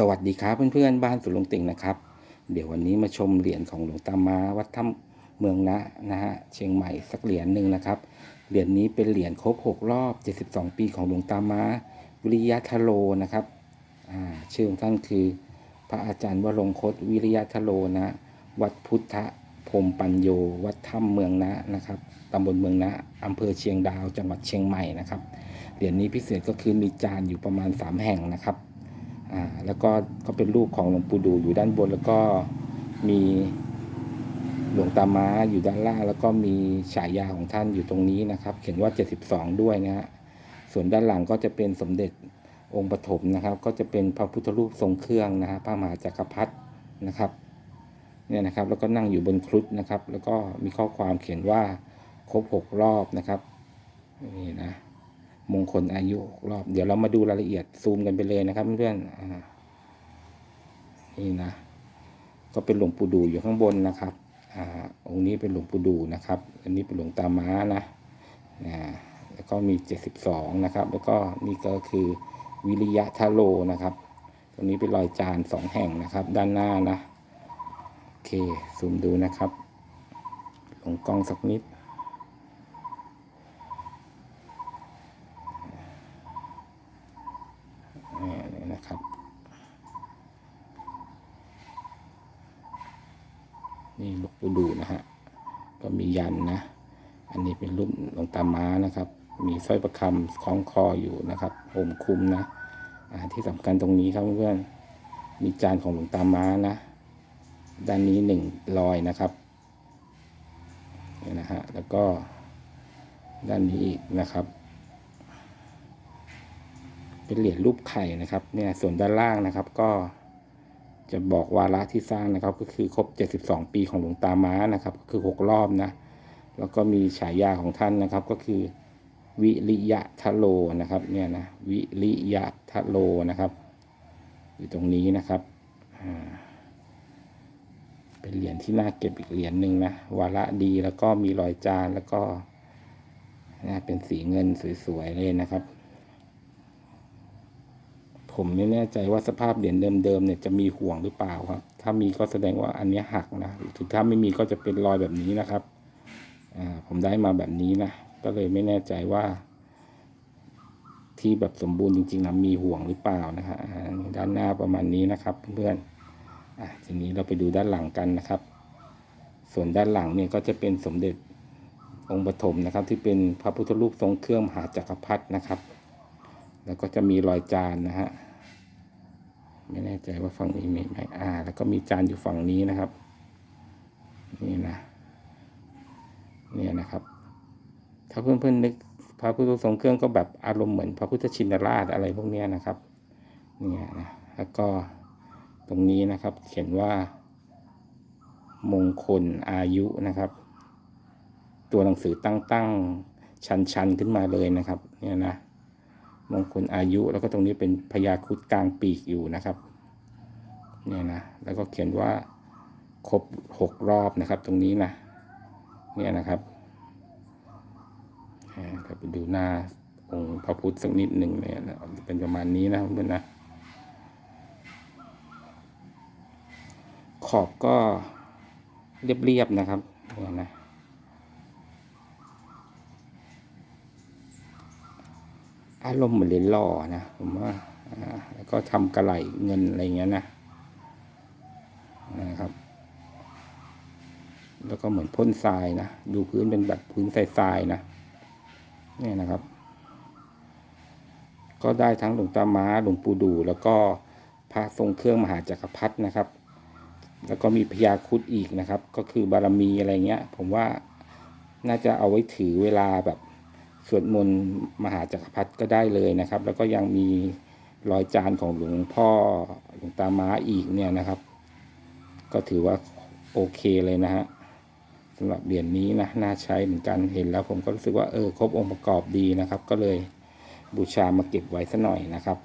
สวัสดีครับเพื่อนๆบ้านสุลงติ่งนะครับ เดี๋ยววันนี้มาชมเหรียญของหลวงตามาวัดถ้ำเมืองนะนะฮะเชียงใหม่สักเหรียญหนึ่งนะครับเหรียญนี้เป็นเหรียญครบ 6 รอบ 72 ปีของหลวงตามาวิริยะทโลนะครับชื่อของท่านคือ พระอาจารย์วรงคตวิริยะทโลนะ วัดพุทธพรมปัญโยวัดถ้ำเมืองนะนะครับตำบลเมืองนะอำเภอเชียงดาวจังหวัดเชียงใหม่นะครับเหรียญนี้พิเศษก็คือมีจานอยู่ประมาณ 3 แห่งนะครับ อ่าแล้วก็ก็เป็นรูปของหลวงปู่ดูอยู่ด้านบน แล้วก็มีหลวงตาม้าอยู่ด้านล่าง แล้วก็มีฉายาของท่านอยู่ตรงนี้นะครับ เขียนว่า 72 ด้วยนะฮะส่วนด้านหลังก็จะเป็นสมเด็จองค์ปฐมนะครับ ก็จะเป็นพระพุทธรูปทรงเครื่องนะฮะพระมหาจักรพรรดินะครับเนี่ยนะครับ แล้วก็นั่งอยู่บนครุฑนะครับ แล้วก็มีข้อความเขียนว่าครบ6รอบนะครับนี่นะ มงคลอายุหกรอบ เดี๋ยวเรามาดูรายละเอียดซูมกันไปเลยนะครับเพื่อนๆอ่านี่นะ ก็เป็นหลวงปู่ดูอยู่ข้างบนนะครับอองค์นี้เป็นหลวงปู่ดูนะครับ อันนี้เป็นหลวงตาม้านะแล้วก็มีเจ็ดสิบสองนะครับ แล้วก็นี่ก็คือวิริยะทะโลนะครับ ตรงนี้เป็นรอยจานสองแห่งนะครับ ด้านหน้านะ โอเคซูมดูนะครับ ลงกล้องสักนิด นี่นะครับ นี่หลวงปู่ดูนะฮะ ก็มียันนะ อันนี้เป็นรูปหลวงตาม้านะครับ มีสร้อยประคำคล้องคออยู่นะครับห่มคุมนะอ่าที่สำคัญตรงนี้ครับเพื่อนมีจานของหลวงตาม้านะ ด้านนี้หนึ่งรอยนะครับนี่นะฮะ แล้วก็ด้านนี้อีกนะครับ เป็นเหรียญรูปไข่นะครับ เนี่ย ส่วนด้านล่างนะครับก็ จะบอกวาระที่สร้างนะครับ ก็คือครบ 72 ปีของหลวงตาม้านะครับ ก็คือ 6 รอบนะ แล้วก็มีฉายาของท่านนะครับก็คือวิริยะทะโลนะครับเนี่ยนะวิริยะทะโลนะครับ อยู่ตรงนี้นะครับเป็นเหรียญที่น่าเก็บอีกเหรียญหนึ่งนะวาระดีแล้วก็มีรอยจานแล้วก็นะเป็นสีเงินสวยๆเลยนะครับ ผมไม่แน่ใจว่าสภาพเหรียญเดิมๆเนี่ยจะมีห่วงหรือเปล่าครับ ถ้ามีก็แสดงว่าอันนี้หักนะถึงถ้าไม่มีก็จะเป็นรอยแบบนี้นะครับอ่าผมได้มาแบบนี้นะก็เลยไม่แน่ใจว่า ที่แบบสมบูรณ์จริงๆนะมีห่วงหรือเปล่านะฮะด้านหน้าประมาณนี้นะครับ เพื่อนๆอะทีนี้เราไปดูด้านหลังกันนะครับ ส่วนด้านหลังเนี่ยก็จะเป็นสมเด็จองค์ปฐมนะครับ ที่เป็นพระพุทธรูปทรงเครื่องมหาจักรพรรดินะครับแล้วก็จะมีรอยจานนะฮะ ไม่แน่ใจว่าฝั่งนี้มีไหมอ่า แล้วก็มีจานอยู่ฝั่งนี้นะครับ นี่นะ เนี่ยนะครับ ถ้าเพื่อนๆนึกพระพุทธทรงเครื่องก็แบบอารมณ์เหมือนพระพุทธชินราชอะไรพวกเนี้ยนะครับ เนี่ยนะแล้วก็ตรงนี้นะครับ เขียนว่า มงคลอายุนะครับ ตัวหนังสือตั้งตั้งชันชันๆ ขึ้นมาเลยนะครับ เนี่ยนะ มงคลอายุ แล้วก็ตรงนี้เป็นพญาครุดกลางปีกอยู่นะครับเนี่ยนะแล้วก็เขียนว่าครบหกรอบนะครับ ตรงนี้นะเนี่ยนะครับถ้าไปดูหน้าองค์พระพุทธสักนิดหนึ่งเนี่ยนะเป็นประมาณนี้นะเพื่อนนะขอบก็เรียบๆนะครับเนี่ยนะ อารมณ์เหมือนเหรียญหล่อนะผมว่าแล้วก็ทำกระไหลเงินอะไรเงี้ยนะนะครับ แล้วก็เหมือนพ่นทรายนะดูพื้นเป็นแบบพื้นทรายๆนะนี่นะครับ ก็ได้ทั้งหลวงตาม้าหลวงปู่ดู แล้วก็พระทรงเครื่องมหาจักรพรรดินะครับ แล้วก็มีพญาครุดอีกนะครับ ก็คือบารมีอะไรเงี้ย ผมว่าน่าจะเอาไว้ถือเวลาแบบ สวดมนต์มหาจักรพรรดิก็ได้เลยนะครับ แล้วก็ยังมีรอยจานของหลวงพ่อหลวงตาม้าอีกเนี่ยนะครับ ก็ถือว่าโอเคเลยนะฮะสำหรับเหรียญนนี้นะน่าใช้เหมือนกันเห็นแล้ว ผมก็รู้สึกว่าเออครบองค์ประกอบดีนะครับ ก็เลยบูชามาเก็บไว้สัหน่อยนะครับ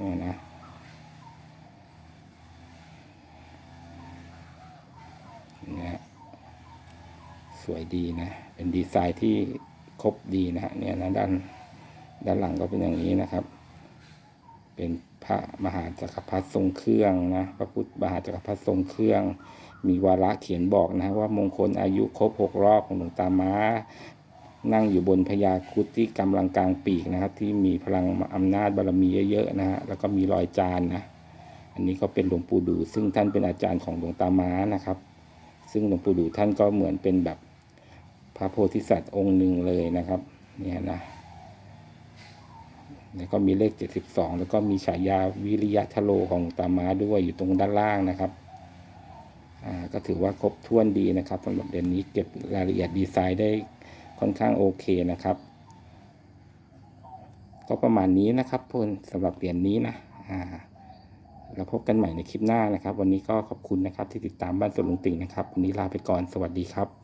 นี่นะนี่ยสวยดีนะ เป็นดีไซน์ที่ ครบดีนะฮะเนี่ยนะด้านด้านหลังก็เป็นอย่างนี้นะครับ เป็นพระมหาจักรพรรดิทรงเครื่องนะพระพุทธมหาจักรพรรดิทรงเครื่อง มีวาระเขียนบอกนะว่ามงคลอายุครบหกรอบของหลวงตาม้า นั่งอยู่บนพญาครุฑที่กำลังกลางปีกนะครับ ที่มีพลังอำนาจบารมีเยอะๆนะฮะแล้วก็มีรอยจานนะอันนี้ก็เป็นหลวงปู่ดู ซึ่งท่านเป็นอาจารย์ของหลวงตาม้านะครับ ซึ่งหลวงปู่ดูท่านก็เหมือนเป็นแบบ พระโพธิสัตว์องค์หนึ่งเลยนะครับเนี่ยนะแล้วก็มีเลข72แล้วก็มีฉายาวิริยะทะโลของตามาด้วยอยู่ตรงด้านล่างนะครับอ่าก็ถือว่าครบถ้วนดีนะครับสำหรับเดือนนี้เก็บรายละเอียดดีไซน์ได้ค่อนข้างโอเคนะครับ ก็ประมาณนี้นะครับพลสำหรับเหรียญนี้นะอ่าแล้วพบกันใหม่ในคลิปหน้านะครับ วันนี้ก็ขอบคุณนะครับที่ติดตามบ้านสวนลุงติ่งนะครับ วันนี้ลาไปก่อนสวัสดีครับ